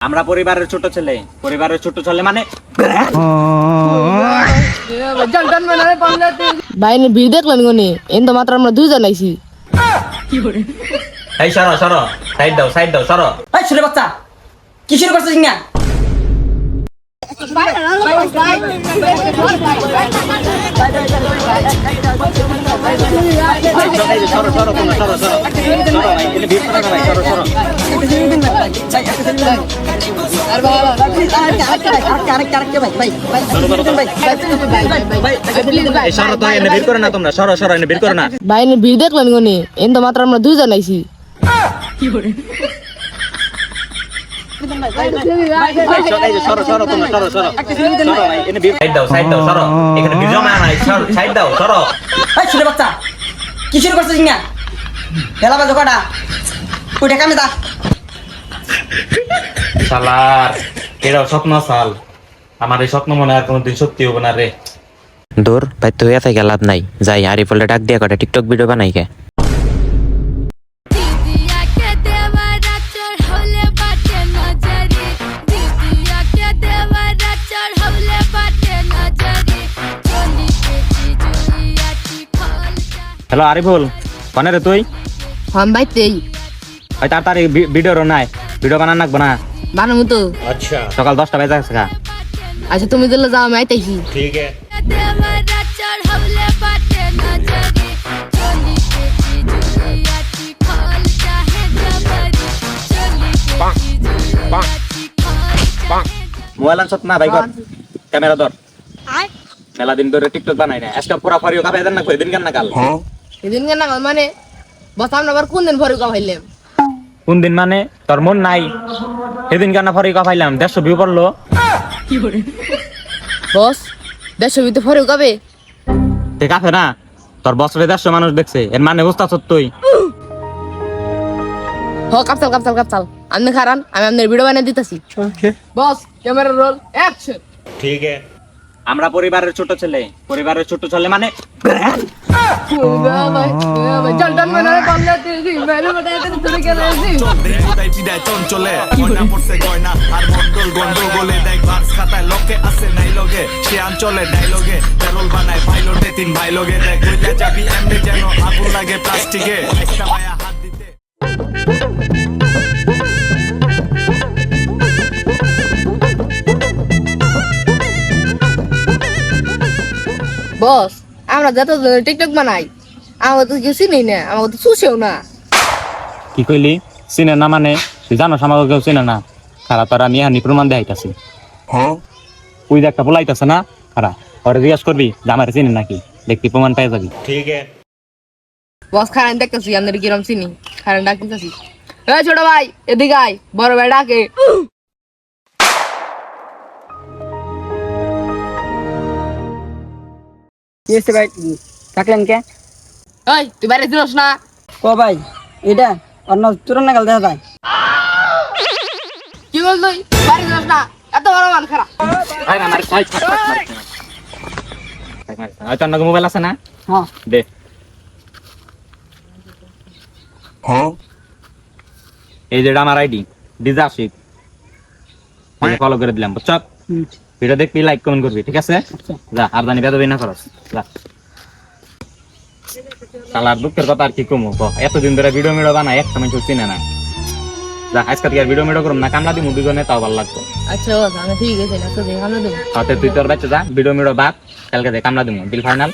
আমরা পরিবারের ছোট ছেলে পরিবারের ছোট ছেলে মানে বাইরে ভিড় দেখলেন গনি এন তো মাত্র আমরা দুইজন আইছি এই সরো সরো সাইড দাও সাইড দাও সরো এই ছোট বাচ্চা কি শুরু করছিস না সরো সরো তোমরা সরো সরো সরো ভাই ভিড় দেখলেন গনি এন তো মাত্র আমরা দুইজন আইছি। এই যে সরো সরো তোমরা সরো সরো। সরো ভাই। এনে ভিড় সাইড দাও সাইড দাও সরো। এখানে ভিড় জমা নাই সরো সাইড দাও সরো। এই ছোট বাচ্চা কি শুরু করছিস না হেলা বাজো কটা কামে দা শালার। এটাও স্বপ্ন সাল আমার এই স্বপ্ন মনে হয় কোনোদিন সত্যি হবে না রে। দূর ভাই তুই এত লাভ নাই। যাই আরিফুলটা ডাক দিয়ে কটা টিকটক ভিডিও বানাই কে হ্যালো আরিফুল কনে রে তুই? হাম বাইতেই ওই তাড়াতাড়ি ভিডিও নাই। ভিডিও বানান রাখব না। বানামু তো। সকাল দশটা বেজে গেছে আচ্ছা তুমি দিলে যাও আমি আইতাইছি জুইয়াটি খলটা মোবাইল আনছত না ভাই ক্যামেরা ধর। মেলা দিন ধরে টিকটক বানাই না আজকে পুরা ফরিও কাপে দেন না কই? দিন কেন না কাল? সেদিন কেন মানে বস আমরা আবার কোন দিন ভরে কামাইলাম কোন দিন মানে? তোর মন নাই। সেদিন কেন ফরি কাপাইলাম দেড়শো ভিউ পড়ল। বস দেড়শো ভিতরে ভরে কাবে ঠিক আছে না তোর বছরে দেড়শো মানুষ দেখছে এর মানে বুঝতে তুই। হ কাপচাল কাপচাল কাপচাল। আপনি খারান আমি আপনার ভিডিও বানিয়ে দিতেছি। বস ক্যামেরা রোল অ্যাকশন ঠিক আছে আমরা পরিবারের ছোট ছেলে পরিবারের ছোট ছেলে মানে লকে তিন ভাই লগে দেখ কইতে এমনি যেন আগুন লাগে প্লাস্টিকে একটা মায়া হাত দিতে বস আমরা যত টিকটক বানাই আমার তো কিছু চিনি না আমার তো চুষেও না। কি কইলি? চিনে না মানে? তুই জানো আমাকে কেউ চিনে না। খারাপ তোর আমি হানি প্রমাণ দেখাইতাছি। তুই যে একটা বলাইতাছে না? খারাপ ওরে জিজ্ঞাসা করবি যে আমার চিনে নাকি? দেখবি প্রমাণ পাই যাবি। ঠিক বস খারান দেখতেছি আপনার কিরম চিনি? খারান ডাকতেছি। ছোট ভাই এদিকে আয় বড় ভাই ডাকে। কি হয়েছে ভাই? থাকলেন কে? ওই তুই বাইরে দিলস না? ও ভাই? এটা? অন্য তুরন নাগাল দেখা যায়। কি বল তুই? বাইরে দিলস না? এত বড় মান খারাপ। হয়তো অন্য মোবাইল আছে না? হ্যাঁ। দে। এই যেটা আমার আইডি ডিজা আশিক ফলো করে দিলাম বুঝছ। ভিডিও দেখবি লাইক কমেন্ট করবি ঠিক আছে? যা আর জানি বেদবি না খরচ। যা। শালার দুঃখের কথা আর কি কমু এতদিন ধরে ভিডিও মিডিও বানাই এক সময় চিনে না। যা আজকে আর ভিডিও মিডিও করুম না কামলা দিমু দুজনে তাও ভালো লাগতো আচ্ছা ঠিক আছে না তো দেখানো দেবো তুই তোর বাচ্চা যা ভিডিও মিডিও বাদ কালকে দেখ কামলা দিমু বিল ফাইনাল।